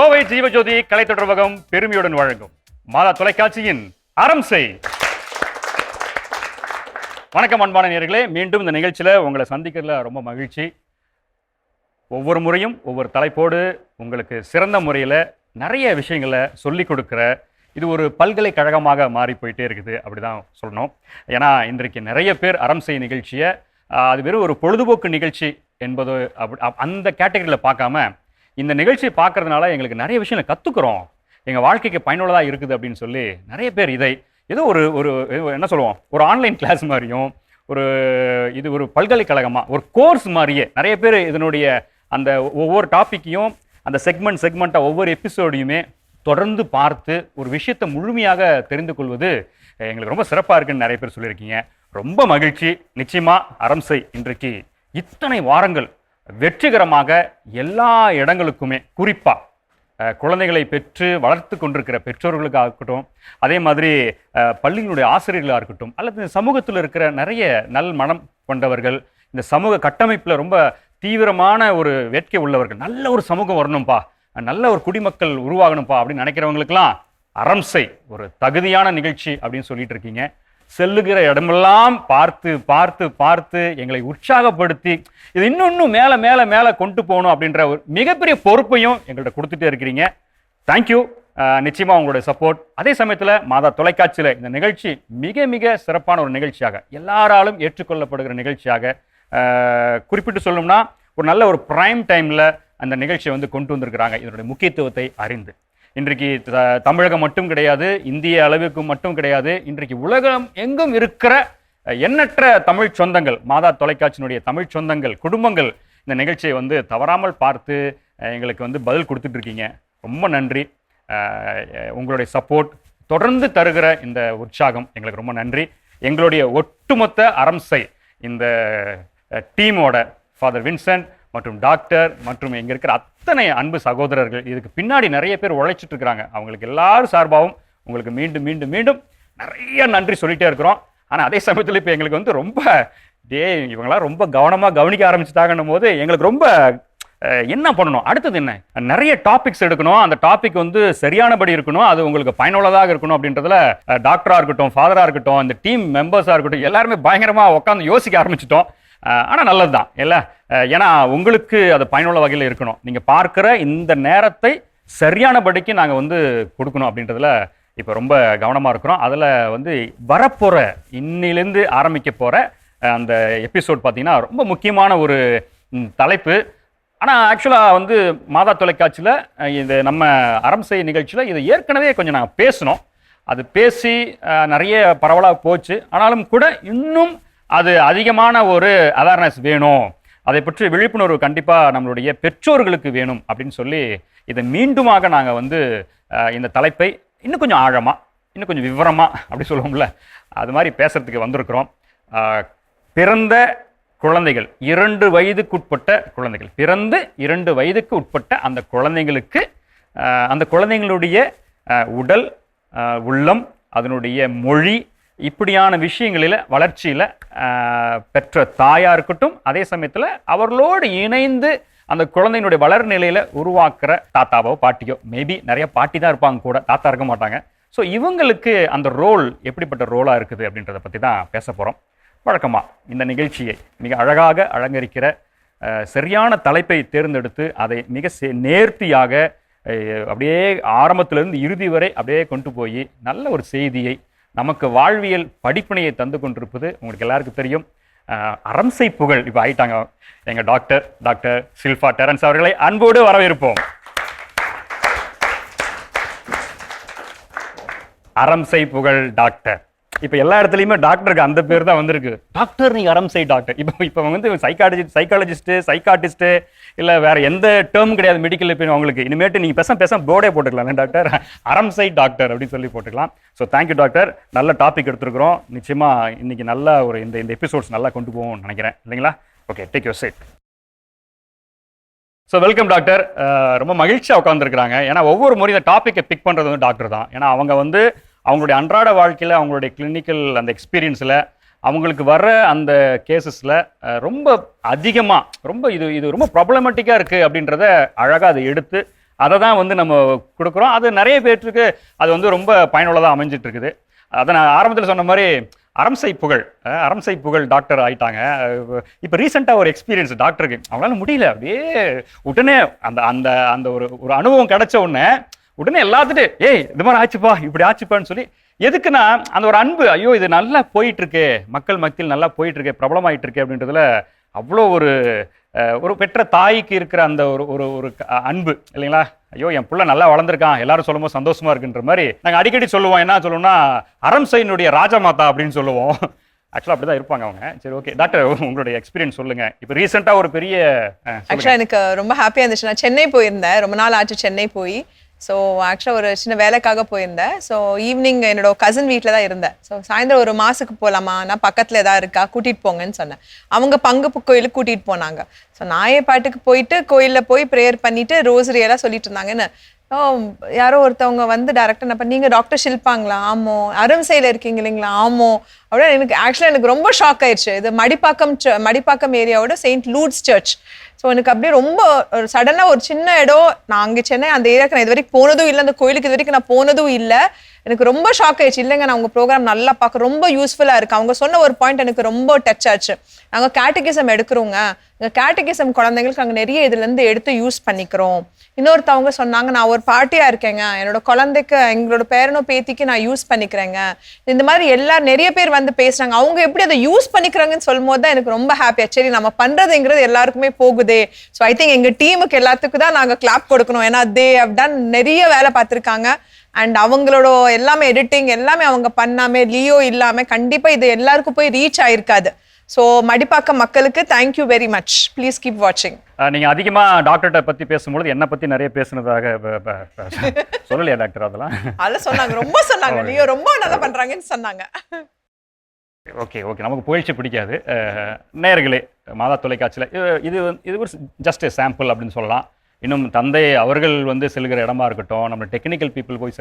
கோவை ஜீவஜோதி கலை தொடர்பகம் பெருமையுடன் வழங்கும் மாதா தொலைக்காட்சியின் அறம் செய். வணக்கம் அன்பான நேர்களே. மீண்டும் இந்த நிகழ்ச்சியில் உங்களை சந்திக்கிறதுல ரொம்ப மகிழ்ச்சி. ஒவ்வொரு முறையும் ஒவ்வொரு தலைப்போடு உங்களுக்கு சிறந்த முறையில் நிறைய விஷயங்களை சொல்லிக் கொடுக்குற இது ஒரு பல்கலைக்கழகமாக மாறி போயிட்டே இருக்குது அப்படிதான் சொல்லணும். ஏன்னா இன்றைக்கு நிறைய பேர் அறம் செய் நிகழ்ச்சியை அது வெறும் ஒரு பொழுதுபோக்கு நிகழ்ச்சி என்பது அப்படி அப்- அந்த கேட்டகரியில் பார்க்காம இந்த நிகழ்ச்சியை பார்க்குறதுனால எங்களுக்கு நிறைய விஷயங்களை கற்றுக்குறோம் எங்கள் வாழ்க்கைக்கு பயனுள்ளதாக இருக்குது அப்படின்னு சொல்லி நிறைய பேர் இதை ஏதோ ஒரு ஒரு என்ன சொல்லுவோம்? ஒரு ஆன்லைன் கிளாஸ் மாதிரியும் ஒரு இது ஒரு பல்கலைக்கழகமாக ஒரு கோர்ஸ் மாதிரியே நிறைய பேர் இதனுடைய அந்த ஒவ்வொரு டாப்பிக்கையும் அந்த செக்மெண்ட் செக்மெண்ட்டாக ஒவ்வொரு எபிசோடையுமே தொடர்ந்து பார்த்து ஒரு விஷயத்தை முழுமையாக தெரிந்து கொள்வது எங்களுக்கு ரொம்ப சிறப்பாக இருக்குன்னு நிறைய பேர் சொல்லியிருக்கீங்க. ரொம்ப மகிழ்ச்சி. நிச்சயமாக அரம்சை இன்றைக்கு இத்தனை வாரங்கள் வெற்றிகரமாக எல்லா இடங்களுக்குமே குறிப்பாக குழந்தைகளை பெற்று வளர்த்து கொண்டிருக்கிற பெற்றோர்களுக்காக இருக்கட்டும் அதே மாதிரி பள்ளிகளுடைய ஆசிரியர்களாக இருக்கட்டும் அல்லது சமூகத்தில் இருக்கிற நிறைய நல் மனம் கொண்டவர்கள் இந்த சமூக கட்டமைப்பில் ரொம்ப தீவிரமான ஒரு வேட்கை உள்ளவர்கள் நல்ல ஒரு சமூகம் வரணும்ப்பா நல்ல ஒரு குடிமக்கள் உருவாகணும்ப்பா அப்படின்னு நினைக்கிறவங்களுக்கெல்லாம் அரம்சை ஒரு தகுதியான நிகழ்ச்சி அப்படின்னு சொல்லிட்டு இருக்கீங்க. செல்லுகிற இடமெல்லாம் பார்த்து பார்த்து பார்த்து எங்களை உற்சாகப்படுத்தி இது இன்னும் இன்னும் மேலே மேலே மேலே கொண்டு போகணும் அப்படின்ற ஒரு மிகப்பெரிய பொறுப்பையும் எங்கள்கிட்ட கொடுத்துட்டே இருக்கிறீங்க. தேங்க்யூ நிச்சயமாக உங்களுடைய சப்போர்ட் அதே சமயத்தில் மாதா தொலைக்காட்சியில் இந்த நிகழ்ச்சி மிக மிக சிறப்பான ஒரு நிகழ்ச்சியாக எல்லாராலும் ஏற்றுக்கொள்ளப்படுகிற நிகழ்ச்சியாக குறிப்பிட்டு சொல்லணும்னா ஒரு நல்ல ஒரு ப்ரைம் டைமில் அந்த நிகழ்ச்சியை வந்து கொண்டு வந்திருக்கிறாங்க. இதனுடைய முக்கியத்துவத்தை அறிந்து. இன்றைக்கு த- தமிழகம் மட்டும் கிடையாது இந்திய அளவுக்கு மட்டும் கிடையாது இன்றைக்கு உலகம் எங்கும் இருக்கிற எண்ணற்ற தமிழ் சொந்தங்கள் மாதா தொலைக்காட்சியினுடைய தமிழ் சொந்தங்கள் குடும்பங்கள் இந்த நிகழ்ச்சியை வந்து தவறாமல் பார்த்து எங்களுக்கு வந்து பதில் கொடுத்துட்ருக்கீங்க. ரொம்ப நன்றி. உங்களுடைய சப்போர்ட் தொடர்ந்து தருகிற இந்த உற்சாகம் எங்களுக்கு ரொம்ப நன்றி. எங்களுடைய ஒட்டுமொத்த அரம்சை இந்த டீமோட ஃபாதர் வின்சென்ட் மற்றும் டாக்டர் மற்றும் இங்கே இருக்கிற அத்தனை அன்பு சகோதரர்கள் இதுக்கு பின்னாடி நிறைய பேர் உழைச்சிட்டு இருக்கிறாங்க. அவங்களுக்கு எல்லாரும் சார்பாகவும் உங்களுக்கு மீண்டும் மீண்டும் மீண்டும் நிறைய நன்றி சொல்லிட்டே இருக்கிறோம். ஆனால் அதே சமயத்தில் இப்போ எங்களுக்கு வந்து ரொம்ப டே இவங்களாம் ரொம்ப கவனமாக கவனிக்க ஆரம்பிச்சுட்டாங்கன்னும் போது எங்களுக்கு ரொம்ப என்ன பண்ணணும்? அடுத்தது என்ன? நிறைய டாபிக்ஸ் எடுக்கணும். அந்த டாபிக் வந்து சரியானபடி இருக்கணும். அது உங்களுக்கு பயனுள்ளதாக இருக்கணும் அப்படின்றதுல டாக்டராக இருக்கட்டும் ஃபாதராக இருக்கட்டும் இந்த டீம் மெம்பர்ஸாக இருக்கட்டும் எல்லாருமே பயங்கரமாக உட்காந்து யோசிக்க ஆரம்பிச்சிட்டோம். ஆனால் நல்லது தான் இல்லை? ஏன்னா உங்களுக்கு அது பயனுள்ள வகையில் இருக்கணும். நீங்கள் பார்க்குற இந்த நேரத்தை சரியானபடிக்கு நாங்கள் வந்து கொடுக்கணும் அப்படின்றதுல இப்போ ரொம்ப கவனமாக இருக்கிறோம். அதில் வந்து வரப்போகிற இன்னிலேருந்து ஆரம்பிக்க போகிற அந்த எபிசோட் பார்த்தீங்கன்னா ரொம்ப முக்கியமான ஒரு தலைப்பு. ஆனால் ஆக்சுவலாக வந்து மாதா தொலைக்காட்சியில் இது நம்ம அறம் செய்ய நிகழ்ச்சியில் இதை ஏற்கனவே கொஞ்சம் நாங்கள் பேசினோம். அது பேசி நிறைய பரவலாக போச்சு. ஆனாலும் கூட இன்னும் அது அதிகமான ஒரு அவேர்னஸ் வேணும். அதை பற்றி விழிப்புணர்வு கண்டிப்பாக நம்மளுடைய பெற்றோர்களுக்கு வேணும் அப்படின்னு சொல்லி இதை மீண்டுமாக நாங்கள் வந்து இந்த தலைப்பை இன்னும் கொஞ்சம் ஆழமாக இன்னும் கொஞ்சம் விவரமாக அப்படி சொல்லுவோம்ல அது மாதிரி பேசுகிறதுக்கு வந்திருக்கிறோம். பிறந்த குழந்தைகள் இரண்டு வயதுக்கு உட்பட்ட குழந்தைகள் பிறந்து இரண்டு வயதுக்கு உட்பட்ட அந்த குழந்தைங்களுக்கு அந்த குழந்தைங்களுடைய உடல் உள்ளம் அதனுடைய மொழி இப்படியான விஷயங்களில் வளர்ச்சியில் பெற்ற தாயாக இருக்கட்டும் அதே சமயத்தில் அவர்களோடு இணைந்து அந்த குழந்தையினுடைய வளர் நிலையில் உருவாக்குற தாத்தாவோ பாட்டியோ மேபி நிறைய பாட்டி தான் இருப்பாங்க கூட தாத்தா இருக்க மாட்டாங்க. ஸோ இவங்களுக்கு அந்த ரோல் எப்படிப்பட்ட ரோலாக இருக்குது அப்படின்றத பற்றி தான் பேச போகிறோம் வழக்கமாக இந்த நிகழ்ச்சியை மிக அழகாக அலங்கரிக்கிற சரியான தலைப்பை தேர்ந்தெடுத்து அதை மிக சே- நேர்த்தியாக அப்படியே ஆரம்பத்திலிருந்து இறுதி வரை அப்படியே கொண்டு போய் நல்ல ஒரு செய்தியை நமக்கு வாழ்வியல் படிப்பினையை தந்து கொண்டிருப்பது உங்களுக்கு எல்லாருக்கும் தெரியும். அரம்சை புகழ் இப்போ ஆயிட்டாங்க. எங்கள் டாக்டர் டாக்டர் சில்ஃபா டெரன்ஸ் அவர்களை அன்போடு வரவேற்போம். அரம்சை புகழ் டாக்டர். இப்போ எல்லா இடத்துலையுமே டாக்டருக்கு அந்த பேர் தான் வந்திருக்கு. டாக்டர் நீங்க அரம்சை டாக்டர் இப்போ இப்போ வந்து சைக்காலஜி சைக்காலஜிஸ்ட்டு சைக்காட்டிஸ்ட்டு இல்லை வேற எந்த டேர்ம் கிடையாது மெடிக்கல் இப்போ அவங்களுக்கு. இனிமேட்டு நீங்கள் பேச பேச போர்டே போட்டுக்கலாம். டாக்டர் அரம்சை டாக்டர் அப்படின்னு சொல்லி போட்டுக்கலாம். ஸோ தேங்க்யூ டாக்டர் நல்ல டாபிக் எடுத்துருக்குறோம். நிச்சயமாக இன்னைக்கு நல்ல ஒரு இந்த இந்த எபிசோட்ஸ் நல்லா கொண்டு போவோம்னு நினைக்கிறேன். இல்லைங்களா? Okay take your seat so welcome doctor ரொம்ப மகிழ்ச்சியாக உட்காந்துருக்குறாங்க ஏன்னா ஒவ்வொரு முறையும் இந்த டாப்பிக்கை பிக் பண்ணுறது வந்து டாக்டர் தான். ஏன்னா அவங்க வந்து அவங்களுடைய அன்றாட வாழ்க்கையில் அவங்களுடைய கிளினிக்கல் அந்த எக்ஸ்பீரியன்ஸில் அவங்களுக்கு வர்ற அந்த கேசஸில் ரொம்ப அதிகமாக ரொம்ப இது இது ரொம்ப ப்ராப்ளமேட்டிக்காக இருக்குது அப்படின்றத அழகாக அதை எடுத்து அதை தான் வந்து நம்ம கொடுக்குறோம். அது நிறைய பேர்த்துக்கு அது வந்து ரொம்ப பயனுள்ளதாக அமைஞ்சிட்ருக்குது. அதை நான் ஆரம்பத்தில் சொன்ன மாதிரி அரம்சை புகழ் அரம்சை புகழ் டாக்டர் ஆயிட்டாங்க. இப்போ ரீசெண்டாக ஒரு எக்ஸ்பீரியன்ஸ் டாக்டருக்கு அவங்களால முடியல. அப்படியே உடனே அந்த அந்த அந்த ஒரு ஒரு அனுபவம் கிடைச்ச உடனே உடனே எல்லாத்துட்டு ஏய் இது மாதிரி ஆச்சுப்பா இப்படி ஆச்சுப்பான்னு சொல்லி எதுக்குன்னா அந்த ஒரு அன்பு ஐயோ இது நல்லா போயிட்டு இருக்கு மக்கள் மத்தியில் நல்லா போயிட்டு இருக்கு பிரபலமாயிட்டு இருக்கு அப்படின்றதுல அவ்வளோ ஒரு ஒரு பெற்ற தாய்க்கு இருக்கிற அந்த ஒரு ஒரு ஒரு அன்பு இல்லைங்களா? ஐயோ என் பிள்ளை நல்லா வளர்ந்துருக்கான் எல்லாரும் சொல்லும்போது சந்தோஷமா இருக்குன்ற மாதிரி நாங்கள் அடிக்கடி சொல்லுவோம் என்ன சொல்லுவோம்னா அரம்சைனுடைய ராஜமாதா அப்படின்னு சொல்லுவோம். ஆக்சுவலாக அப்படி தான் இருப்பாங்க அவங்க. சரி ஓகே டாக்டர் உங்களுடைய எக்ஸ்பீரியன்ஸ் சொல்லுங்க. இப்போ ரீசெண்டாக ஒரு பெரிய ஆக்சுவலாக எனக்கு ரொம்ப ஹாப்பியாக இருந்துச்சு நான் சென்னை போயிருந்தேன். ரொம்ப நாள் ஆச்சு சென்னை போய். ஸோ ஆக்சுவலாக ஒரு சின்ன வேலைக்காக போயிருந்தேன். ஸோ ஈவினிங் என்னோட கசின் வீட்டில் தான் இருந்தேன். ஸோ சாயந்தரம் ஒரு மாசுக்கு போகலாமா நான் பக்கத்தில் எதாவது இருக்கா? கூட்டிகிட்டு போங்கன்னு சொன்னேன். அவங்க பங்கு கோயிலுக்கு கூட்டிகிட்டு போனாங்க. ஸோ நான் என் பாட்டுக்கு போயிட்டு கோயிலில் போய் ப்ரேயர் பண்ணிட்டு ரோசரி எல்லாம் சொல்லிட்டு இருந்தாங்கன்னு யாரோ ஒருத்தவங்க வந்து டேரக்டர் அப்போ நீங்கள் டாக்டர் ஷில்பாங்களா? ஆமோ. அரும்சையில் இருக்கீங்க இல்லைங்களா? ஆமோ. அப்படின்னு எனக்கு ஆக்சுவலாக எனக்கு ரொம்ப ஷாக் ஆயிடுச்சு இது மடிப்பாக்கம் ச- மடிப்பாக்கம் ஏரியாவோட செயின்ட் லூட்ஸ் சர்ச் ஸோ எனக்கு அப்படியே ரொம்ப சடனாக ஒரு சின்ன இடம். நான் அங்கே சென்னை அந்த ஏரியாவுக்கு நான் இது வரைக்கும் போனதும் இல்லை. அந்த கோயிலுக்கு இது வரைக்கும் நான் போனதும் இல்லை. எனக்கு ரொம்ப ஷாக் ஆயிடுச்சு. இல்லைங்க நான் உங்கள் ப்ரோக்ராம் நல்லா பார்க்க ரொம்ப யூஸ்ஃபுல்லாக இருக்குது அவங்க சொன்ன ஒரு பாயிண்ட் எனக்கு ரொம்ப டச் ஆச்சு. நாங்கள் கேட்டகிசம் எடுக்கிறோங்க. எங்கள் கேட்டகிசம் குழந்தைங்களுக்கு நாங்கள் நிறைய இதுலேருந்து எடுத்து யூஸ் பண்ணிக்கிறோம். இன்னொருத்தவங்க சொன்னாங்க நான் ஒரு பார்ட்டியாக இருக்கேங்க. என்னோட குழந்தைக்கு எங்களோட பேரனோ பேத்திக்கு நான் யூஸ் பண்ணிக்கிறேங்க. இந்த மாதிரி எல்லாரும் நிறைய பேர் வந்து பேசுகிறாங்க அவங்க எப்படி அதை யூஸ் பண்ணிக்கிறாங்கன்னு சொல்லும் போது தான் எனக்கு ரொம்ப ஹாப்பியாக சரி நம்ம பண்ணுறதுங்கிறது எல்லாருக்குமே போகுதே. ஸோ ஐ திங்க் எங்கள் டீமுக்கு எல்லாத்துக்கும் தான் நாங்கள் கிளாப் கொடுக்கணும். ஏன்னா தே ஹவ் டன் நிறைய வேலை பார்த்துருக்காங்க. அண்ட் அவங்களோட எல்லாமே எடிட்டிங் எல்லாமே அவங்க பண்ணாம லியோ இல்லாம கண்டிப்பா இது எல்லாருக்கும் போய் ரீச் ஆயிருக்காது. ஸோ மடிப்பாக்கம் மக்களுக்கு thank you very much please keep வாட்சிங் அஹ், நீங்க அதிகமா டாக்டர்கிட்ட பத்தி பேசும்பொழுது என்னை பத்தி நிறைய பேசுனதாக சொல்லலையா டாக்டர் அதெல்லாம்? அதெல்லாம் சொன்னாங்க ரொம்ப சொன்னாங்க. லியோ ரொம்ப நல்லா பண்றாங்கன்னு சொன்னாங்க. ஓகே ஓகே நமக்கு புகழ்ச்சி பிடிக்காது. அஹ், நேயர்களே மாதா தொலைக்காட்சியில் இது- இது ஒரு ஜஸ்ட் சாம்பிள் அப்படின்னு சொல்லலாம். இன்னும் தந்தை அவர்கள் வந்து செல்கிற இடமா இருக்கட்டும் நம்ம டெக்னிக்கல் பீப்புள் போய்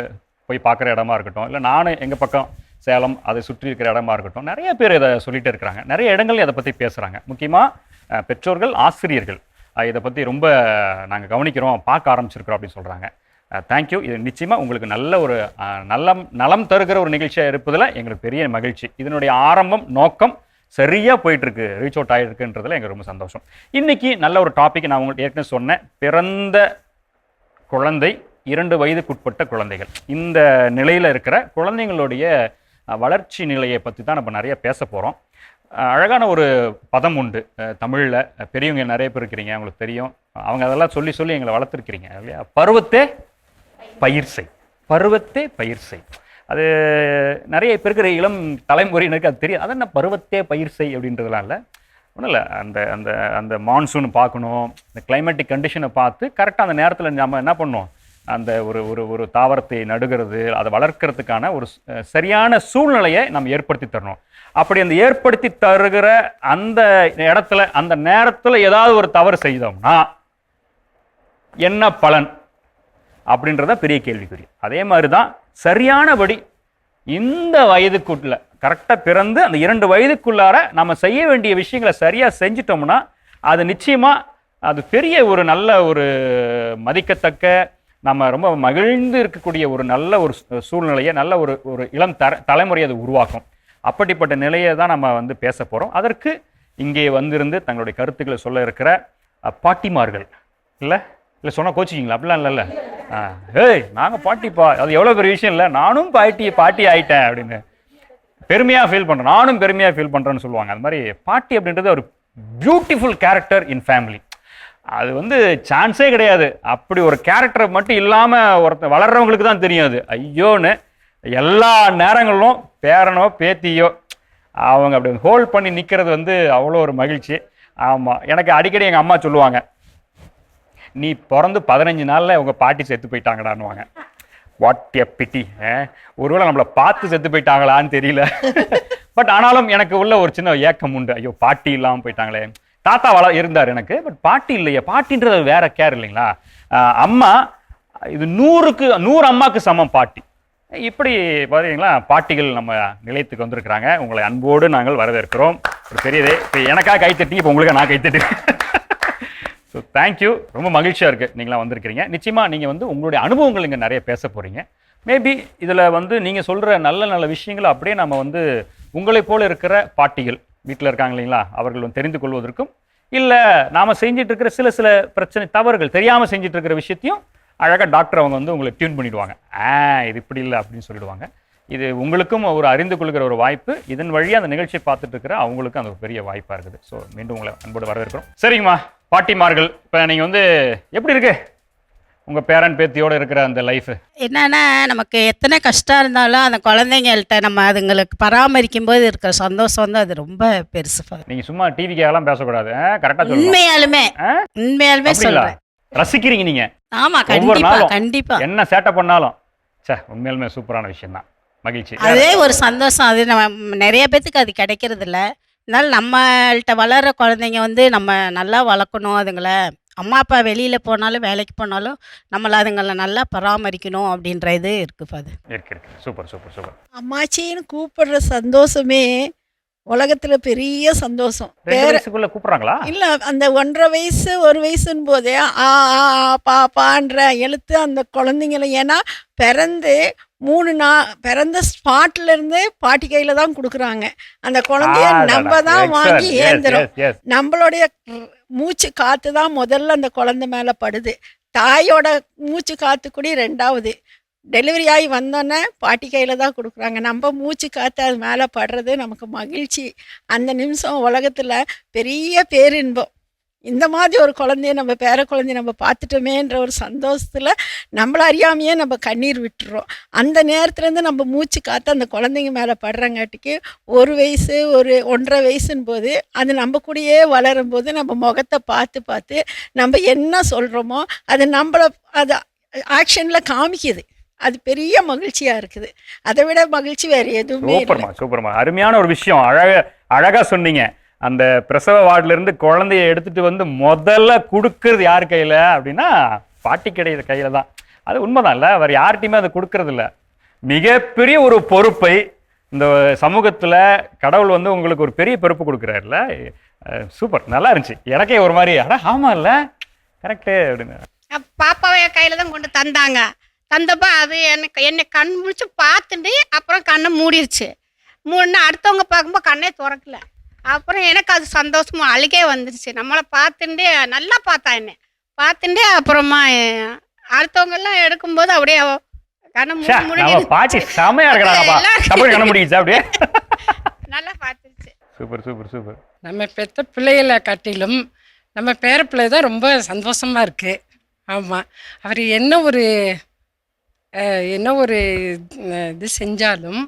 போய் பார்க்குற இடமா இருக்கட்டும் இல்லை நானும் எங்கள் பக்கம் சேலம் அதை சுற்றி இருக்கிற இடமா இருக்கட்டும் நிறைய பேர் இதை சொல்லிட்டு இருக்கிறாங்க. நிறைய இடங்கள் இதை பற்றி பேசுகிறாங்க முக்கியமாக பெற்றோர்கள் ஆசிரியர்கள். இதை பற்றி ரொம்ப நாங்கள் கவனிக்கிறோம் பார்க்க ஆரம்பிச்சிருக்கிறோம் அப்படின்னு சொல்கிறாங்க தேங்க்யூ இது நிச்சயமாக உங்களுக்கு நல்ல ஒரு நலம் நல்லம் நலம் தருகிற ஒரு நிகழ்ச்சியாக இருப்பதில் எங்களுக்கு பெரிய மகிழ்ச்சி. இதனுடைய ஆரம்பம் நோக்கம் சரியாக போயிட்டுருக்கு ரீச் அவுட் ஆகிருக்குன்றதுல எங்களுக்கு ரொம்ப சந்தோஷம். இன்றைக்கி நல்ல ஒரு டாபிக் நான் உங்களுக்கு ஏற்கனவே சொன்னேன். பிறந்த குழந்தை இரண்டு வயதுக்குட்பட்ட குழந்தைகள். இந்த நிலையில் இருக்கிற குழந்தைங்களுடைய வளர்ச்சி நிலையை பற்றி தான் நம்ம நிறைய பேச போகிறோம் அழகான ஒரு பதம் உண்டு. தமிழில். பெரியவங்க நிறைய பேர் இருக்கிறீங்க அவங்களுக்கு தெரியும். அவங்க அதெல்லாம் சொல்லி சொல்லி எங்களை வளர்த்துருக்கிறீங்க இல்லையா? பருவத்தே பயிர் செய். பருவத்தே பயிர் செய். அது நிறைய இப்போ இருக்கிற இளம் தலைமுறையினருக்கு அது தெரியும். அது என்ன பருவத்தே பயிர் செய் அப்படின்றதுலாம் இல்லை. ஒன்றும் இல்லை. அந்த அந்த அந்த மான்சூன் பார்க்கணும் இந்த கிளைமேட்டிக் கண்டிஷனை பார்த்து கரெக்டாக அந்த நேரத்தில் நம்ம என்ன பண்ணோம்? அந்த ஒரு ஒரு ஒரு தாவரத்தை நடுகிறது அதை வளர்க்கறதுக்கான ஒரு சரியான சூழ்நிலையை நம்ம ஏற்படுத்தி தரணும். அப்படி அந்த ஏற்படுத்தி தருகிற அந்த இடத்துல அந்த நேரத்தில் ஏதாவது ஒரு தவறு செய்தோம்னா என்ன பலன்? அப்படின்றத பெரிய கேள்விக்குறி. அதே மாதிரி தான் சரியானபடி இந்த வயதுக்குள்ள கரெக்டாக பிறந்து அந்த இரண்டு வயதுக்குள்ளார நம்ம செய்ய வேண்டிய விஷயங்களை சரியாக செஞ்சிட்டோம்னா அது நிச்சயமாக அது பெரிய ஒரு நல்ல ஒரு மதிக்கத்தக்க நம்ம ரொம்ப மகிழ்ந்து இருக்கக்கூடிய ஒரு நல்ல ஒரு சூழ்நிலையை நல்ல ஒரு ஒரு இளம் தர தலைமுறையை அது உருவாக்கும். அப்படிப்பட்ட நிலையை தான் நம்ம வந்து பேச போகிறோம் அதற்கு இங்கே வந்திருந்து தங்களுடைய கருத்துக்களை சொல்ல இருக்கிற பாட்டிமார்கள். இல்லை? இல்லை சொன்னால் கோச்சிக்கிங்களா? அப்படிலாம் இல்லைல்ல. ஆ. ஏய் நாங்கள் பாட்டிப்பா. அது எவ்வளோ பெரிய விஷயம் இல்லை. நானும் பாட்டி பாட்டி ஆயிட்டேன் அப்படின்னு. பெருமையாக ஃபீல் பண்ணுறேன் நானும் பெருமையாக ஃபீல் பண்ணுறேன்னு சொல்லுவாங்க. அது மாதிரி பாட்டி அப்படின்றது ஒரு பியூட்டிஃபுல் கேரக்டர் இன் ஃபேமிலி அது வந்து சான்ஸே கிடையாது. அப்படி ஒரு கேரக்டர் மட்டும் இல்லாமல் ஒருத்தர் வளர்றவங்களுக்கு தான் தெரியும் அது. ஐயோன்னு எல்லா நேரங்களிலும் பேரனோ பேத்தியோ அவங்க அப்படி ஹோல்ட் பண்ணி நிற்கிறது வந்து அவ்வளோ ஒரு மகிழ்ச்சி. ஆமாம் எனக்கு அடிக்கடி எங்கள் அம்மா சொல்லுவாங்க. நீ பிறந்து பதினஞ்சு நாளில் உங்கள் பாட்டி செத்து போயிட்டாங்கடான்வாங்க வாட் எ பிட்டி ஒருவேளை நம்மளை பார்த்து செத்து போயிட்டாங்களான்னு தெரியல. பட் ஆனாலும் எனக்கு உள்ள ஒரு சின்ன ஏக்கம் உண்டு. ஐயோ பாட்டி இல்லாமல் போயிட்டாங்களே. தாத்தா வள இருந்தார் எனக்கு பட் பாட்டி இல்லையே. பாட்டின்றது வேற கேர் இல்லைங்களா? அம்மா இது நூறுக்கு நூறு அம்மாவுக்கு சமம் பாட்டி. இப்படி பார்த்தீங்களா பாட்டிகள் நம்ம நிலையத்துக்கு வந்திருக்கிறாங்க. உங்களை அன்போடு நாங்கள் வரவேற்கிறோம். ஒரு பெரியதே இப்போ எனக்காக கைத்தட்டி இப்போ உங்களுக்கு நான் கைத்தட்டி ஸோ தேங்க்யூ ரொம்ப மகிழ்ச்சியாக இருக்குது நீங்களாம் வந்திருக்கிறீங்க. நிச்சயமாக நீங்கள் வந்து உங்களுடைய அனுபவங்கள் இங்கே நிறைய பேச போகிறீங்க மேபி இதில் வந்து நீங்கள் சொல்கிற நல்ல நல்ல விஷயங்களை அப்படியே நம்ம வந்து உங்களை போல் இருக்கிற பாட்டிகள் வீட்டில் இருக்காங்க இல்லைங்களா? அவர்கள் வந்து தெரிந்து கொள்வதற்கும் இல்லை நாம் செஞ்சிட்டு இருக்கிற சில சில பிரச்சனை தவறுகள் தெரியாமல் செஞ்சுட்டு இருக்கிற விஷயத்தையும் அழகாக டாக்டர் அவங்க வந்து உங்களை டியூன் பண்ணிவிடுவாங்க ஆ இது இப்படி இல்லை அப்படின்னு சொல்லிடுவாங்க. இது உங்களுக்கும் ஒரு அறிந்து கொள்கிற ஒரு வாய்ப்பு. இதன் வழியாக அந்த நிகழ்ச்சியை பார்த்துட்டு இருக்கிற அவங்களுக்கும் அந்த ஒரு பெரிய வாய்ப்பாக இருக்குது. ஸோ மீண்டும் உங்களை அன்போடு வரவேற்கிறோம். சரிங்கம்மா பாட்டிமார்கள் இப்போ நீங்கள் வந்து எப்படி இருக்கு? உங்கள் பேரன் பேத்தியோட இருக்கிற அந்த லைஃப் என்னன்னா நமக்கு எத்தனை கஷ்டம் இருந்தாலும் அந்த குழந்தைங்கள்ட்ட நம்ம அதுங்களுக்கு பராமரிக்கும் போது இருக்கிற சந்தோஷம் வந்து அது ரொம்ப பெருசு. நீங்கள் சும்மா டிவிக்காகலாம் பேசக்கூடாது. கரெக்டாக உண்மையாலுமே? உண்மையாலுமே சொல்றேன். ரசிக்கிறீங்க நீங்கள் ஆமா ஒவ்வொரு கண்டிப்பா நாளும். கண்டிப்பா. என்ன சேட்டை பண்ணாலும். சே உண்மையாலுமே சூப்பரான விஷயம் தான் மகிழ்ச்சி. அதே ஒரு சந்தோஷம். அது நம்ம நிறைய பேத்துக்கு அது கிடைக்கிறது இல்ல அதனால நம்மள்ட்ட வளர்ற குழந்தைங்க வந்து நம்ம நல்லா வளர்க்கணும் அதுங்கள. அம்மா அப்பா வெளியில போனாலும் வேலைக்கு போனாலும் நம்மள அதுங்களை நல்லா பராமரிக்கணும் அப்படின்ற இது இருக்கு ஃபாதர். இருக்கு இருக்கு. Super super super. அம்மாச்சின்னு கூப்பிடுற சந்தோஷமே உலகத்துல பெரிய சந்தோஷம். கூப்பிடுறாங்களா? இல்ல அந்த ஒன்றரை வயசு ஒரு வயசுன்னு போதே ஆ ஆ ஆ, பா பான்ற எழுத்து அந்த குழந்தைங்கள ஏன்னா பிறந்து மூணு நா பிறந்த ஸ்பாட்ல இருந்து பாட்டி கையில தான் கொடுக்குறாங்க. அந்த குழந்தைய நம்ம தான் வாங்கி ஏந்துறோம் நம்மளுடைய மூச்சு காத்து தான் முதல்ல அந்த குழந்தை மேலே படுது. தாயோட மூச்சு காத்து கூட ரெண்டாவது. டெலிவரி ஆகி வந்தோன்னே பாட்டி கையில் தான் கொடுக்குறாங்க. நம்ம மூச்சு காத்து அது மேலே படுறது நமக்கு மகிழ்ச்சி. அந்த நிமிஷம் உலகத்தில் பெரிய பேரின்பம். இந்த மாதிரி ஒரு குழந்தைய நம்ம பேர குழந்தைய நம்ம பார்த்துட்டோமேன்ற ஒரு சந்தோஷத்தில் நம்மள அறியாமையே நம்ம கண்ணீர் விட்டுறோம். அந்த நேரத்துலேருந்து நம்ம மூச்சு காத்து அந்த குழந்தைங்க மேலே படுறங்காட்டிக்கு ஒரு வயசு ஒரு ஒன்றரை வயசுன்னு போது அது நம்ம கூடயே வளரும் போது நம்ம முகத்தை பார்த்து பார்த்து நம்ம என்ன சொல்கிறோமோ அது நம்மளை அது ஆக்ஷனில் காமிக்குது. அது பெரிய மகிழ்ச்சியாக இருக்குது. அதை விட மகிழ்ச்சி வேறு எதுவுமே சூப்பர்மா சூப்பர்மா. அருமையான ஒரு விஷயம். அழக அழகா சொன்னீங்க. அந்த பிரசவ வார்டுலேருந்து குழந்தைய எடுத்துட்டு வந்து முதல்ல கொடுக்கறது யார் கையில் அப்படின்னா பாட்டி கிடையாது கையில் தான். அது உண்மைதான் இல்லை. வேறு யார்கிட்டையுமே அதை கொடுக்கறது இல்லை. மிகப்பெரிய ஒரு பொறுப்பை இந்த சமூகத்தில் கடவுள் வந்து உங்களுக்கு ஒரு பெரிய பொறுப்பு கொடுக்குறாருல்ல. சூப்பர். நல்லா இருந்துச்சு. எனக்கே ஒரு மாதிரி ஆனால் ஆமாம் இல்லை. கரெக்டு அப்படின்னு. பாப்பாவை என் தான் கொண்டு தந்தாங்க. தந்தப்போ அது எனக்கு என்னை கண் முடிச்சு பார்த்துட்டு அப்புறம் கண்ணை மூடிருச்சு. மூணுன்னா அடுத்தவங்க பார்க்கும்போது கண்ணே திறக்கல. அப்புறம் எனக்கு அது சந்தோஷமா அழுகே வந்துருச்சு. நம்மளை பார்த்துட்டு நல்லா பார்த்தா என்ன? பார்த்துட்டு அப்புறமா அஹ், அடுத்தவங்க எல்லாம் எடுக்கும்போது அப்படியே கண்ணை மூடி பாட்டி செமையா அப்படியே நல்லா பார்த்துருச்சு. Super super super. நம்ம பெத்த பிள்ளைகளை காட்டிலும் நம்ம பேர பிள்ளை தான் ரொம்ப சந்தோஷமாக இருக்குது ஆமாம் அவர் என்ன ஒரு என்ன ஒரு இது செஞ்சாலும்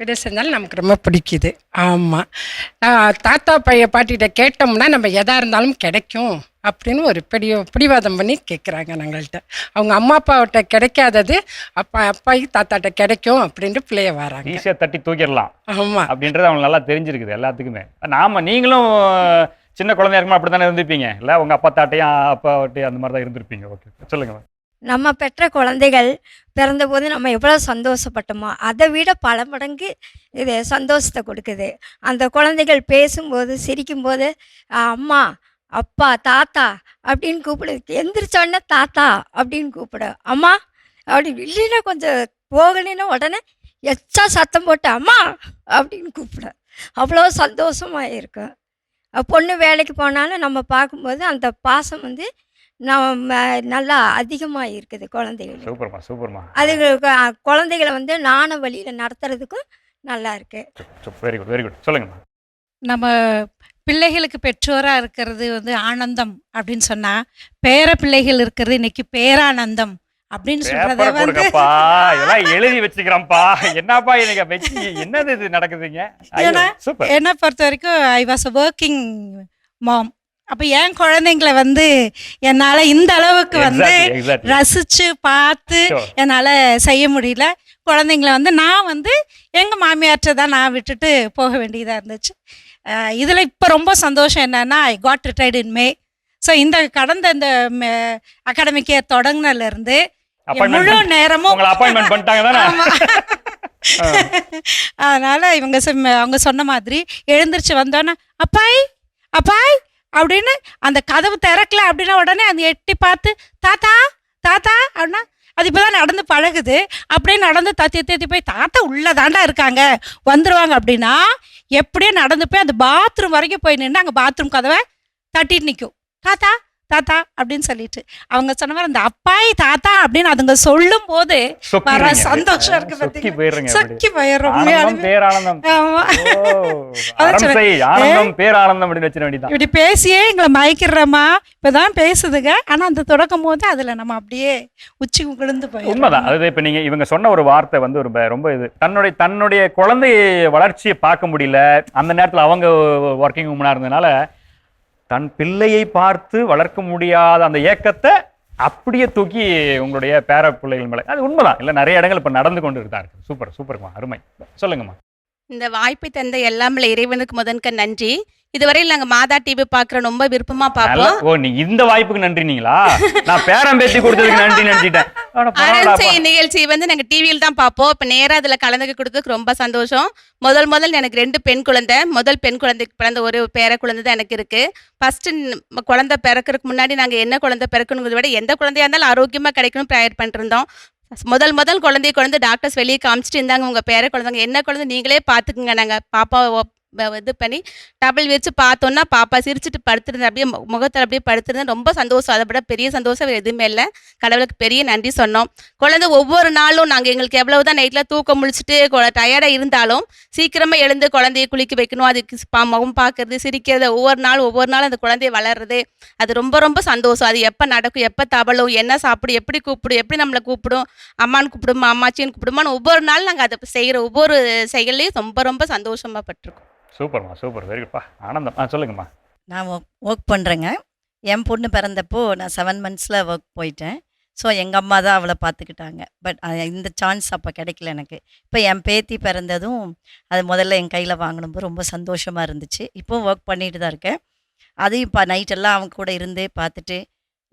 விட செஞ்சாலும் நமக்கு ரொம்ப பிடிக்குது. ஆமாம் தாத்தா பைய பாட்டிகிட்ட கேட்டோம்னா நம்ம எதாக இருந்தாலும் கிடைக்கும் அப்படின்னு ஒரு பிடி பிடிவாதம் பண்ணி கேட்குறாங்க நாங்கள்கிட்ட அவங்க அம்மா அப்பாவிட்ட கிடைக்காதது அப்பா அப்பாயி தாத்தாட்ட கிடைக்கும் அப்படின்ட்டு பிள்ளைய வராங்க. ஈஸியா தட்டி தூக்கிடலாம். ஆமாம் அப்படின்றது அவங்களுக்கு நல்லா தெரிஞ்சிருக்குது எல்லாத்துக்குமே. நாம நீங்களும் சின்ன குழந்தையா இருக்கும்போது அப்படி தானே இருந்திருப்பீங்க? இல்ல உங்க அப்பா தாட்டையும் அப்பாட்டையும் அந்த மாதிரி தான் இருந்திருப்பீங்க? ஓகே. சொல்லுங்க மேம். நம்ம பெற்ற குழந்தைகள் பிறந்தபோது நம்ம எவ்வளோ சந்தோஷப்பட்டோமோ அதை விட பல மடங்கு இது சந்தோஷத்தை கொடுக்குது. அந்த குழந்தைகள் பேசும்போது சிரிக்கும்போது அம்மா அப்பா தாத்தா அப்படின்னு கூப்பிடு. எந்திரிச்சோடனே தாத்தா அப்படின்னு கூப்பிடு. அம்மா அப்படி இல்லைன்னா கொஞ்சம் போகலைன்னா உடனே எச்சா சத்தம் போட்டு அம்மா அப்படின்னு கூப்பிடு. அவ்வளோ சந்தோஷமாக இருக்கும். பொண்ணு வேலைக்கு போனாலும் நம்ம பார்க்கும்போது அந்த பாசம் வந்து நம்ம நல்லா அதிகமாக இருக்குது குழந்தைகளுக்கு. சூப்பர்மா சூப்பர்மா. அது குழந்தைகளை வந்து நாண வழியில் நடத்துறதுக்கும் நல்லா இருக்கு. வெரி குட் வெரி குட் சொல்லுங்க மேம். நம்ம பிள்ளைகளுக்கு பெற்றோராக இருக்கிறது வந்து ஆனந்தம் அப்படின்னு சொன்னால் பேர பிள்ளைகள் இருக்கிறது இன்னைக்கு பேரானந்தம் அப்படின்னு சொல்கிறத பேப்பரை வந்து இதெல்லாம் எழுதி வச்சுக்கிறேன்ப்பா. என்னப்பா எனக்கு வச்சு என்னது இது நடக்குதுங்க? ஏன்னா, சூப்பர். என்னை பொறுத்த வரைக்கும் ஐ வாஸ் ஒர்க்கிங் மாம் அப்போ என் குழந்தைங்களை வந்து என்னால் இந்த அளவுக்கு வந்து ரசித்து பார்த்து என்னால் செய்ய முடியல. குழந்தைங்கள வந்து நான் வந்து எங்கள் மாமியார்ட்ட தான் நான் விட்டுட்டு போக வேண்டியதாக இருந்துச்சு. இதில் இப்போ ரொம்ப சந்தோஷம் என்னன்னா I got retired in May so இந்த கடந்த இந்த அகாடமிக் இயர் தொடங்கினதுலேருந்து முழு நேரமும். அதனால இவங்க அவங்க சொன்ன மாதிரி எழுந்திருச்சு வந்தோன்னே அப்பாய் அப்பாய் அப்படின்னு அந்த கதவு திறக்கல அப்படின்னா உடனே அந்த எட்டி பார்த்து தாத்தா தாத்தா அப்படின்னா அது இப்போ தான் நடந்து பழகுது. அப்படியே நடந்து தத்தி தத்தி போய் தாத்தா உள்ளே தாண்டா இருக்காங்க வந்துடுவாங்க அப்படின்னா எப்படியோ நடந்து போய் அந்த பாத்ரூம் வரைக்கும் போய் நின்று அங்கே பாத்ரூம் கதவை தட்டிட்டு நிற்கும் தாத்தா தாத்தா அப்படின்னு சொல்லிட்டு. அவங்க சொன்ன மாதிரி அந்த அப்பாய் தாத்தா அப்படின்னு அதுங்க சொல்லும் போது வர. சந்தோஷம் இருக்கு அப்படி. சொக்கி வேண்டியதான் இப்படி பேசியே எங்களை மயக்கிறோமா இப்பதான் பேசுதுங்க. ஆனா அந்த தொடக்கும் போது அதுல நம்ம அப்படியே உச்சி விழுந்து போயிடும் உண்மைதான். அது இப்ப நீங்க இவங்க சொன்ன ஒரு வார்த்தை வந்து ரொம்ப ரொம்ப இது. தன்னுடைய தன்னுடைய குழந்தை வளர்ச்சியை பார்க்க முடியல. அந்த நேரத்துல அவங்க ஒர்க்கிங் உமனா இருந்ததுனால தன் பிள்ளையை பார்த்து வளர்க்க முடியாத அந்த ஏக்கத்தை அப்படியே தூக்கி உங்களுடைய பேர பிள்ளைகள் மேல. அது உண்மைதான். இல்ல நிறைய இடங்கள் இப்ப நடந்து கொண்டு இருக்கா இருக்கு. சூப்பர் சூப்பர்மா அருமை. சொல்லுங்கம்மா. இந்த வாய்ப்பை தந்த எல்லாமே இறைவனுக்கு முதன்க நன்றி. இதுவரையில் நாங்க மாதா டிவி பார்க்குறோம். ரொம்ப விருப்பமா நல்ல பார்ப்போம் ஓ நீ இந்த வாய்ப்புக்கு நன்றினீங்களா? நான் பேரம் பேத்தி கொடுத்ததுக்கு நன்றி நினைச்சிட்டேன். அரண்சை நிகழ்ச்சி வந்து நாங்க டிவியில் தான் பார்ப்போம். இப்போ நேரா அதுல கலந்துக்க கொடுத்ததுக்கு ரொம்ப சந்தோஷம். முதல் முதல் எனக்கு ரெண்டு பெண் குழந்தை. முதல் பெண் குழந்தைக்கு பிறந்த ஒரு பேர குழந்தை தான் எனக்கு இருக்கு. ஃபர்ஸ்ட் குழந்தை பிறக்கிறதுக்கு முன்னாடி நாங்க என்ன குழந்தை பிறக்கணுங்கிறத விட எந்த குழந்தையா இருந்தாலும் ஆரோக்கியமா கிடைக்கணும் ப்ரேயர் பண்ணிட்டு இருந்தோம் முதல் முதல் குழந்தைய குழந்தை டாக்டர்ஸ் வெளியே காமிச்சிட்டு இருந்தாங்க. உங்க பேர குழந்தைங்க என்ன குழந்தை நீங்களே பார்த்துக்குங்க நாங்க. பாப்பா இது பண்ணி டபுள் வச்சு பார்த்தோன்னா பாப்பா சிரிச்சுட்டு படுத்திருந்தேன் அப்படியே மு- அப்படியே படுத்திருந்தேன் ரொம்ப சந்தோஷம். அதை விட பெரிய சந்தோஷம் எதுவுமே இல்லை. கடவுளுக்கு பெரிய நன்றி சொன்னோம். குழந்தை ஒவ்வொரு நாளும் நாங்கள் எங்களுக்கு எவ்வளவு தான் நைட்டில் தூக்கம் முழிச்சிட்டு டயர்டாக இருந்தாலும் சீக்கிரமாக எழுந்து குழந்தைய குளிக்க வைக்கணும். அதுக்கு பா- முகம் பார்க்கறது சிரிக்கிறது ஒவ்வொரு நாள் ஒவ்வொரு நாள் அந்த குழந்தைய வளர்றது. அது ரொம்ப ரொம்ப சந்தோஷம். அது எப்போ நடக்கும் எப்போ தவளும் என்ன சாப்பிடும் எப்படி கூப்பிடும் எப்படி நம்மளை கூப்பிடும் அம்மான்னு கூப்பிடுமா அம்மாச்சின்னு கூப்பிடுமான்னு ஒவ்வொரு நாள் நாங்கள் அதை செய்கிற ஒவ்வொரு செயல்லையும் ரொம்ப ரொம்ப சந்தோஷமாக பட்டிருக்கோம். சூப்பர்மா சூப்பர். வெரி குட்ப்பா ஆனந்தம். ஆ சொல்லுங்கம்மா. நான் ஒர்க் பண்ணுறேங்க என் பொண்ணு பிறந்தப்போ நான் செவன் மந்த்ஸில் ஒர்க் போயிட்டேன். ஸோ எங்கள் அம்மா தான் அவளை பார்த்துக்கிட்டாங்க. பட் இந்த சான்ஸ் அப்போ கிடைக்கல எனக்கு. இப்போ என் பேத்தி பிறந்ததும் அது முதல்ல என் கையில் வாங்கினப்போ ரொம்ப சந்தோஷமாக இருந்துச்சு. இப்போவும் ஒர்க் பண்ணிட்டு தான் இருக்கேன். அதையும் இப்போ நைட்டெல்லாம் அவங்க கூட இருந்து பார்த்துட்டு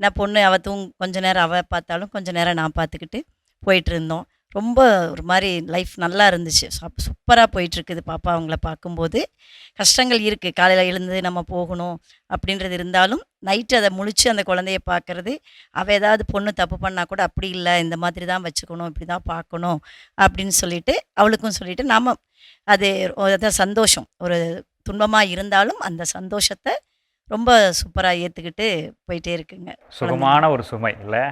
நான் பொண்ணு அவள் தூங் கொஞ்ச நேரம் அவள் பார்த்தாலும் கொஞ்ச நேரம் நான் பார்த்துக்கிட்டு போயிட்டு இருந்தோம். ரொம்ப ஒரு மாதிரி லைஃப் நல்லா இருந்துச்சு. சூப்பராக போயிட்டுருக்குது பாப்பா அவங்கள பார்க்கும்போது. கஷ்டங்கள் இருக்குது காலையில் எழுந்து நம்ம போகணும் அப்படின்றது இருந்தாலும் நைட்டு அதை முழிச்சு அந்த குழந்தைய பார்க்குறது அவள் ஏதாவது பொண்ணு தப்பு பண்ணால் கூட அப்படி இல்லை இந்த மாதிரி தான் வச்சுக்கணும் இப்படி தான் பார்க்கணும் அப்படின்னு சொல்லிட்டு அவளுக்கும் சொல்லிட்டு நாம் அது அதான் சந்தோஷம். ஒரு துன்பமாக இருந்தாலும் அந்த சந்தோஷத்தை ரொம்ப சூப்பராக ஏற்றுக்கிட்டு போயிட்டே இருக்குங்க. சுகமான ஒரு சுமை இல்லை?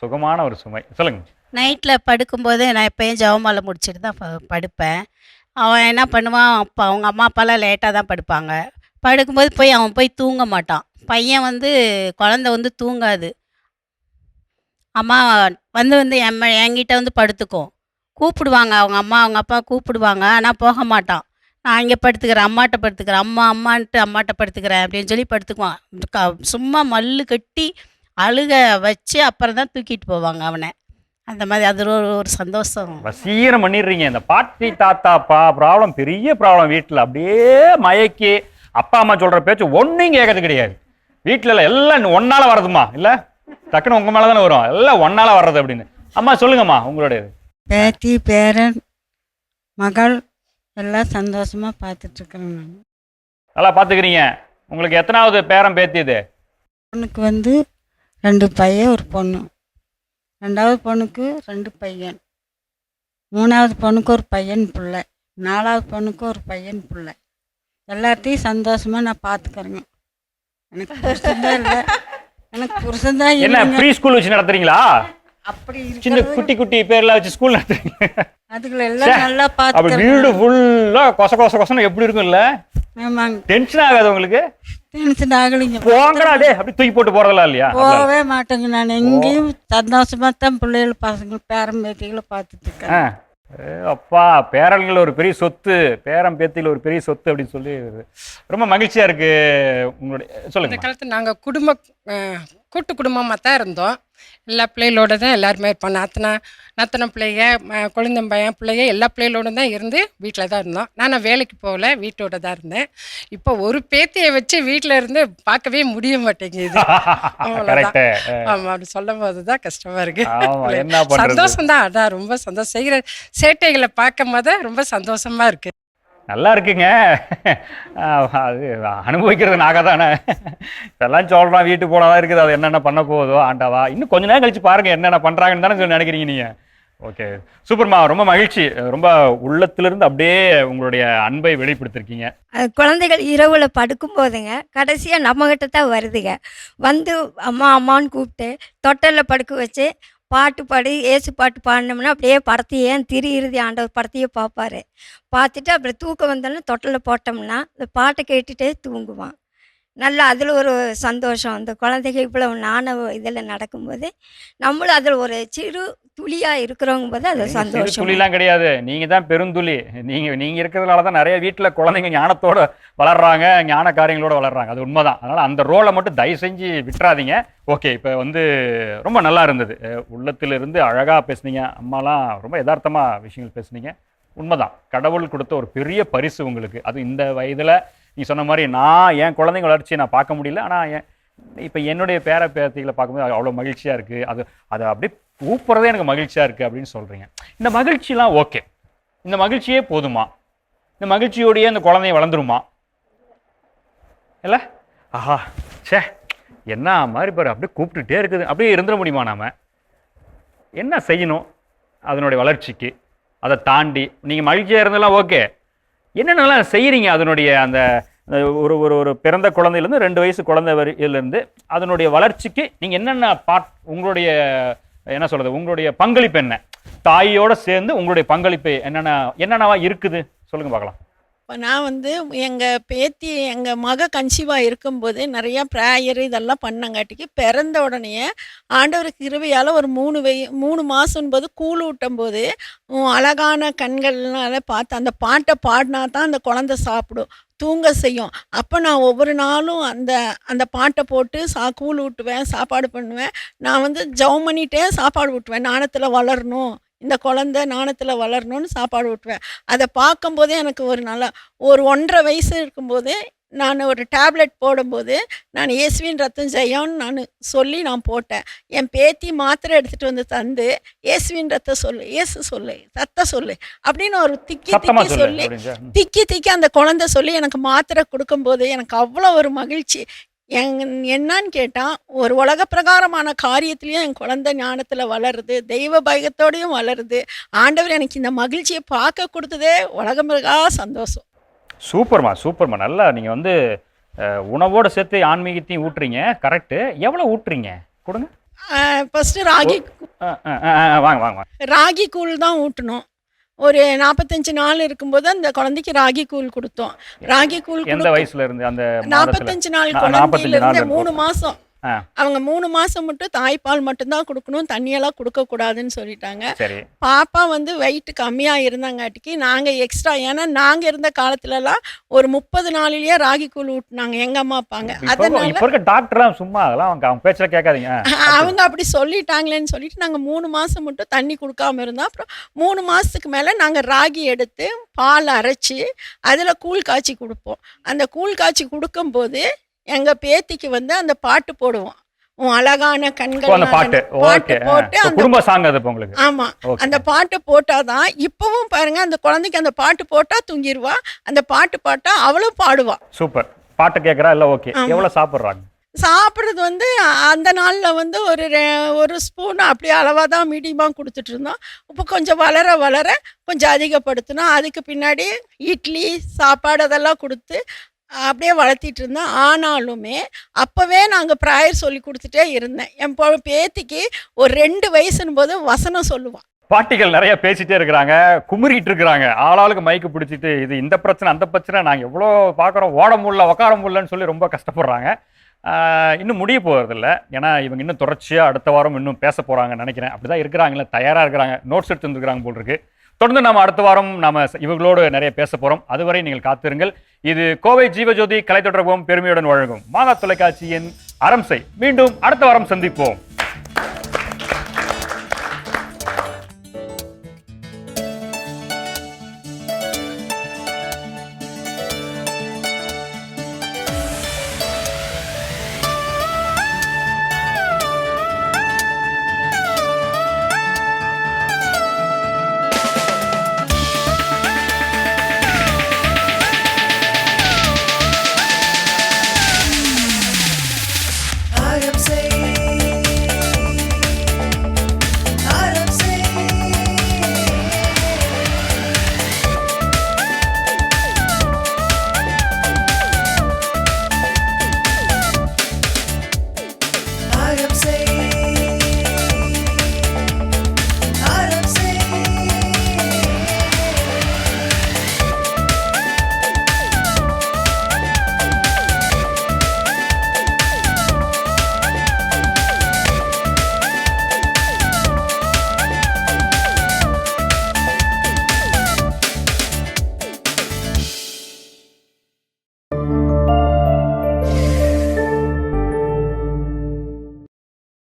சுகமான ஒரு சுமை. சொல்லுங்கள் நைட்டில் படுக்கும்போது நான் எப்பயும் ஜெபமாலை முடிச்சுட்டு தான் ப- படுப்பேன். அவன் என்ன பண்ணுவான் அப்பா அவங்க அம்மா அப்பாலாம் லேட்டாக தான் படுப்பாங்க. படுக்கும்போது போய் அவன் போய் தூங்க மாட்டான். பையன் வந்து குழந்த வந்து தூங்காது. அம்மா வந்து வந்து என் என்கிட்ட வந்து படுத்துக்கும். கூப்பிடுவாங்க அவங்க அம்மா அவங்க அப்பா கூப்பிடுவாங்க. ஆனால் போக மாட்டான். நான் இங்கே படுத்துக்கிறேன் அம்மாட்ட படுத்துக்கிறேன். அம்மா அம்மான்ட்டு அம்மாட்ட படுத்துக்கிறேன் அப்படின்னு சொல்லி படுத்துக்குவான். க- சும்மா மல்லு கட்டி அழுக வச்சு அப்புறம் தான் தூக்கிட்டு போவாங்க அவனை. அந்த மாதிரி அது ஒரு ஒரு சந்தோஷம். வசீரம் பண்ணிடுறீங்க. இந்த பாட்டி தாத்தாப்பா ப்ராப்ளம் பெரிய ப்ராப்ளம் வீட்டில். அப்படியே மயக்கி அப்பா அம்மா சொல்ற பேச்சு ஒன்றையும் கேட்கறது கிடையாது. வீட்டில் எல்லாம் ஒன்னால வர்றதுமா இல்லை? டக்குன்னு உங்க மேலே தானே வரும். எல்லாம் ஒன்னால வர்றது அப்படின்னு. அம்மா சொல்லுங்கம்மா உங்களுடைய பேத்தி பேரன் மகள் எல்லாம் சந்தோஷமாக பார்த்துட்ருக்குறேன் நான். நல்லா பார்த்துக்கிறீங்க. உங்களுக்கு எத்தனாவது பேரன் பேத்தி இது? பொண்ணுக்கு வந்து ரெண்டு பையன் ஒரு பொண்ணு. ரெண்டாவது பொண்ணுக்கு ரெண்டு பையன். மூணாவது பொண்ணுக்கு ஒரு பையன் பிள்ளை. நாலாவது பொண்ணுக்கு ஒரு பையன் பிள்ளை. எல்லாத்தையும் சந்தோஷமாக நான் பார்த்துக்கிறேங்க எனக்கு புருஷன்தான் இல்லை. எனக்கு புருஷன்தான் என்ன ப்ரீ ஸ்கூல் வச்சு நடத்துறீங்களா? அப்படி சின்ன குட்டி குட்டி பேர்லாம் வச்சு ஸ்கூல் நடத்துறீங்க. அதுகளை எல்லாம் நல்லா அப்ப வீடு பார்த்துக்கிறேன் ஃபுல்லா கொச கொச கொசன்னு எப்படி இருக்கும்ல? ஆமாங்க. டென்ஷன் ஆகாது உங்களுக்கு? டென்ஷன் ஆகலைங்க போங்கடா டே அப்படி தூக்கி போட்டு போறதெல்லாம் இல்லையா? போகவே மாட்டேங்க நான். எங்கேயும் சந்தோஷமா தான் பிள்ளைகள் பசங்க பேரம் பேத்திகளை பார்த்துட்டு இருக்கேன். அப்பா பேரன்கள் ஒரு பெரிய சொத்து பேரன் பேத்தியில் ஒரு பெரிய சொத்து அப்படின்னு சொல்லி ரொம்ப மகிழ்ச்சியா இருக்கு உங்களுடைய இந்த சொல்லுங்க காலத்தில் நாங்கள் குடும்ப கூட்டு குடும்பமாக தான் இருந்தோம். எல்லா பிள்ளைகளோட தான் எல்லாருமே இருப்போம். நாத்தனா நாத்தன பிள்ளைங்க ம- குழந்தை பையன் பிள்ளைங்க எல்லா பிள்ளைகளோட தான் இருந்து வீட்டில் தான் இருந்தோம். நான் வேலைக்கு போகல வீட்டோட தான் இருந்தேன். இப்போ ஒரு பேத்தியை வச்சு வீட்டில் இருந்து பார்க்கவே முடிய மாட்டேங்குது. ஆமாம் அப்படி சொல்லும் போது தான் கஷ்டமாக இருக்கு சந்தோஷம் தான் அதான் ரொம்ப சந்தோஷம். செய்கிற சேட்டைகளை பார்க்கும் போது ரொம்ப சந்தோஷமா இருக்கு. நல்லா இருக்குங்க. அது அனுபவிக்கிறது நாங்கள் தானே இதெல்லாம் சொல்கிறோம் வீட்டுக்கு போனால் தான் இருக்குது. அது என்னென்ன பண்ண போகுதோ ஆண்டாவா. இன்னும் கொஞ்ச நேரம் கழிச்சு பாருங்கள் என்னென்ன பண்ணுறாங்கன்னு தானே சொல்லி நினைக்கிறீங்க நீங்கள் ஓகே. சூப்பர்மா ரொம்ப மகிழ்ச்சி. ரொம்ப உள்ளத்திலிருந்து அப்படியே உங்களுடைய அன்பை வெளிப்படுத்திருக்கீங்க. குழந்தைகள் இரவில் படுக்கும் போதுங்க கடைசியாக நம்மகிட்ட தான் வருதுங்க. வந்து அம்மா அம்மான்னு கூப்பிட்டு தொட்டலில் படுக்க வச்சு பாட்டு பாடி ஏசு பாட்டு பாடினோம்னா அப்படியே படத்தையே ஏன் திரு ஆண்டவர் படத்தையே பார்ப்பாரு. பார்த்துட்டு அப்புறம் தூக்கம் வந்தோடனே தொட்டலில் போட்டோம்னா இந்த பாட்டை கேட்டுகிட்டே தூங்குவான். நல்லா அதில் ஒரு சந்தோஷம். அந்த குழந்தைங்க இவ்வளவு நாண இதில் நடக்கும்போது நம்மளும் அதில் ஒரு சிறு துளியாக இருக்கிறவங்க போது அது சந்தோஷம். துளிலாம் கிடையாது. நீங்க தான் பெருந்துளி. நீங்க நீங்க இருக்கிறதுனால தான் நிறைய வீட்டுல குழந்தைங்க ஞானத்தோட வளர்றாங்க ஞான காரியங்களோட வளர்றாங்க. அது உண்மைதான். அதனால அந்த ரோலை மட்டும் தயவு செஞ்சு விட்டுறாதீங்க. ஓகே இப்போ வந்து ரொம்ப நல்லா இருந்தது. உள்ளத்திலிருந்து அழகா பேசுனீங்க. அம்மாலாம் ரொம்ப யதார்த்தமா விஷயங்கள் பேசுனீங்க. உண்மைதான். கடவுள் கொடுத்த ஒரு பெரிய பரிசு உங்களுக்கு. அது இந்த வயதுல நீ சொன்ன மாதிரி நான் என் குழந்தைங்க வளர்ச்சியை நான் பார்க்க முடியல. ஆனால் என் இப்போ என்னுடைய பேர பேரத்திகளை பார்க்கும்போது அவ்வளோ மகிழ்ச்சியாக இருக்குது அது அதை அப்படியே கூப்பிட்றதே எனக்கு மகிழ்ச்சியாக இருக்குது அப்படின்னு சொல்கிறீங்க இந்த மகிழ்ச்சிலாம் ஓகே. இந்த மகிழ்ச்சியே போதுமா? இந்த மகிழ்ச்சியோடையே அந்த குழந்தைய வளர்ந்துருமா? இல்லை? ஆஹா ச்சே என்ன மாதிரி பாரு அப்படியே கூப்பிட்டுட்டே இருக்குது. அப்படியே இருந்துட முடியுமா நாம்? என்ன செய்யணும்? அதனுடைய வளர்ச்சிக்கு அதை தாண்டி நீங்கள் மகிழ்ச்சியாக இருந்தெல்லாம் ஓகே. என்னென்னலாம் செய்கிறீங்க அதனுடைய அந்த ஒரு ஒரு ஒரு பிறந்த குழந்தையிலேருந்து ரெண்டு வயசு குழந்தை வரையிலேருந்து அதனுடைய வளர்ச்சிக்கு நீங்கள் என்னென்ன பாட் உங்களுடைய என்ன சொல்கிறது உங்களுடைய பங்களிப்பு என்ன? தாயோடு சேர்ந்து உங்களுடைய பங்களிப்பு என்னென்ன என்னென்னவா இருக்குது? சொல்லுங்கள் பார்க்கலாம். இப்போ நான் வந்து எங்கள் பேத்தி எங்கள் மக கன்சீவாக இருக்கும்போது நிறையா ப்ரேயர் இதெல்லாம் பண்ணங்காட்டிக்கு பிறந்த உடனே ஆண்டவருக்கு கிருபையால் ஒரு மூணு வெய் மூணு மாதம் போது கூழ் ஊட்டும் போது அழகான கண்கள்னால பார்த்து அந்த பாட்டை பாடினா தான் அந்த குழந்தை சாப்பிடும் தூங்க செய்யும். அப்போ நான் ஒவ்வொரு நாளும் அந்த அந்த பாட்டை போட்டு சா கூழ் ஊட்டுவேன் சாப்பாடு பண்ணுவேன். நான் வந்து ஜெபம் பண்ணிட்டே சாப்பாடு ஊட்டுவேன் நாணத்தில் வளரணும். இந்த குழந்தை நாணத்தில் வளரணும்னு சாப்பாடு ஊட்டுவேன். அதை பார்க்கும்போதே எனக்கு ஒரு நல்லா ஒரு ஒன்றரை வயசு இருக்கும்போது நான் ஒரு டேப்லெட் போடும்போது நான் இயேசுவின் ரத்தம் ஜெயம்னு நான் சொல்லி நான் போட்டேன். என் பேத்தி மாத்திரை எடுத்துகிட்டு வந்து தந்து இயேசுவின் ரத்தம் சொல்லு இயேசு சொல்லு சத்த சொல்லு அப்படின்னு ஒரு திக்கி திக்கி சொல்லு. திக்கி திக்கி அந்த குழந்தை சொல்லி எனக்கு மாத்திரை கொடுக்கும்போது எனக்கு அவ்வளோ ஒரு மகிழ்ச்சி. எங் என்னன்னு கேட்டால் ஒரு உலக பிரகாரமான காரியத்துலேயும் என் குழந்தை ஞானத்தில் வளருது தெய்வ பயத்தோடையும் வளருது. ஆண்டவர் எனக்கு இந்த மகிழ்ச்சியை பார்க்க கொடுத்ததே உலகம் மிகா சந்தோஷம். சூப்பர்மா சூப்பர்மா. நல்லா நீங்கள் வந்து உணவோட சேர்த்து ஆன்மீகத்தையும் ஊட்டுறீங்க. கரெக்டு எவ்வளோ ஊட்டுறீங்க? கொடுங்க. ஃபஸ்ட்டு ராகி வாங்க வாங்க. ராகி கூழ் தான் ஊட்டணும். ஒரு நாற்பத்தஞ்சு நாள் இருக்கும்போது அந்த குழந்தைக்கு ராகி கூழ் கொடுத்தோம் ராகி கூழ் எந்த வயசுல இருந்து அந்த நாற்பத்தஞ்சு நாள் குழந்தையில இருந்து மூணு. மாசம். அவங்க மூணு மாசம் மட்டும் தாய்ப்பால் மட்டும்தான் கொடுக்கணும் தண்ணியெல்லாம் கொடுக்க கூடாதுன்னு சொல்லிட்டாங்க பாப்பா வந்து வெயிட் கம்மியா இருந்தாங்காட்டிக்கு நாங்க எக்ஸ்ட்ரா ஏன்னா நாங்க இருந்த காலத்துலலாம் ஒரு முப்பது நாளிலேயே ராகி கூழ் ஊட்டினாங்க எங்க அம்மா அப்பாங்க. அதனால டாக்டர்லாம் சும்மா அதெல்லாம் அவங்க அவங்க பேச்சல கேட்காதீங்க. அவங்க அப்படி சொல்லிட்டாங்களேன்னு சொல்லிட்டு நாங்கள் மூணு மாதம் மட்டும் தண்ணி கொடுக்காம இருந்தோம். அப்புறம் மூணு மாதத்துக்கு மேலே நாங்கள் ராகி எடுத்து பால் அரைச்சி அதில் கூழ் காய்ச்சி கொடுப்போம். அந்த கூழ் காய்ச்சி கொடுக்கும்போது எங்கள் பேத்திக்கு வந்து அந்த பாட்டு போடுவோம். உன் அழகான கண்கள் பாட்டு. பாட்டு குடும்ப சாங் அது உங்களுக்கு? ஆமா. அந்த பாட்டு போட்டாதான் இப்பவும் பாருங்க அந்த குழந்தைக்கு அந்த பாட்டு போட்டா தூங்கிடுவா அந்த பாட்டு பாட்டா அவளும் பாடுவா. சூப்பர். பாட்டு கேட்குறா இல்லை ஓகே. ஆமா. எவ்வளோ சாப்பிட்றாங்க? சாப்பிட்றது வந்து அந்த நாளில் வந்து ஒரு ஒரு ஸ்பூன் அப்படியே அளவாக தான் மீடியமாக கொடுத்துட்டு இருந்தோம் இப்போ கொஞ்சம் வளர வளர கொஞ்சம் அதிகப்படுத்தினோம். அதுக்கு பின்னாடி இட்லி சாப்பாடு அதெல்லாம் கொடுத்து அப்படியே வளர்த்திட்டு இருந்தோம். ஆனாலுமே அப்போவே நாங்கள் ப்ராயர் சொல்லி கொடுத்துட்டே இருந்தேன். என் பேத்திக்கு ஒரு ரெண்டு வயசுன்னு போது வசனம் சொல்லுவான். பாட்டிகள் நிறைய பேசிட்டே இருக்கிறாங்க குமுறிட்டு இருக்கிறாங்க. ஆளாளுக்கு மைக்கு பிடிச்சிட்டு இது இந்த பிரச்சனை அந்த பிரச்சனை நாங்கள் எவ்வளோ பார்க்குறோம் ஓட முடியல உட்கார முடியலன்னு சொல்லி ரொம்ப கஷ்டப்படுறாங்க. இன்னும் முடிய போகிறதில்ல ஏன்னா இவங்க இன்னும் தொடர்ச்சியாக அடுத்த வாரம் இன்னும் பேச போகிறாங்கன்னு நினைக்கிறேன். அப்படி தான் இருக்கிறாங்களே தயாராக இருக்கிறாங்க. நோட்ஸ் எடுத்து வந்துருக்கிறாங்க போல் இருக்கு. தொடர்ந்து நம்ம அடுத்த வாரம் நம்ம இவங்களோடு நிறைய பேச போகிறோம் அதுவரை நீங்கள் காத்திருங்கள். இது கோவை ஜீவஜோதி கலை தொடர்பும் பெருமையுடன் வழங்கும் மாதா தொலைக்காட்சியின் அரம்சை மீண்டும் அடுத்த வாரம் சந்திப்போம்.